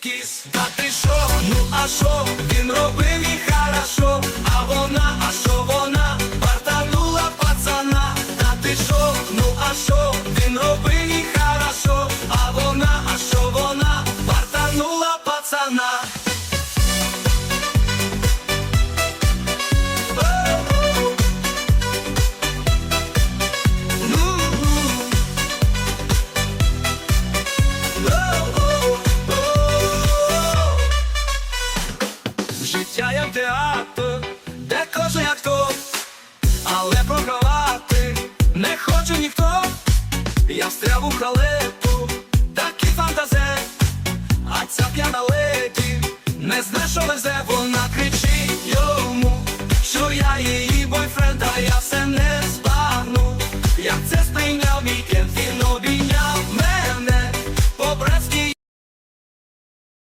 кіс-кіс Та ти шо, ну а шо, він робив і хорошо. А вона, а шо вона, бартанула пацана. Та ти шо, ну а шо, він робив і хорошо. А вона, а шо вона, бартанула пацана сяє театр, де кожен актор, але програвати не хоче ніхто. Я встряв у халепу, такий фантазе, а ця п'яна леді не знає, що везе вона крізь.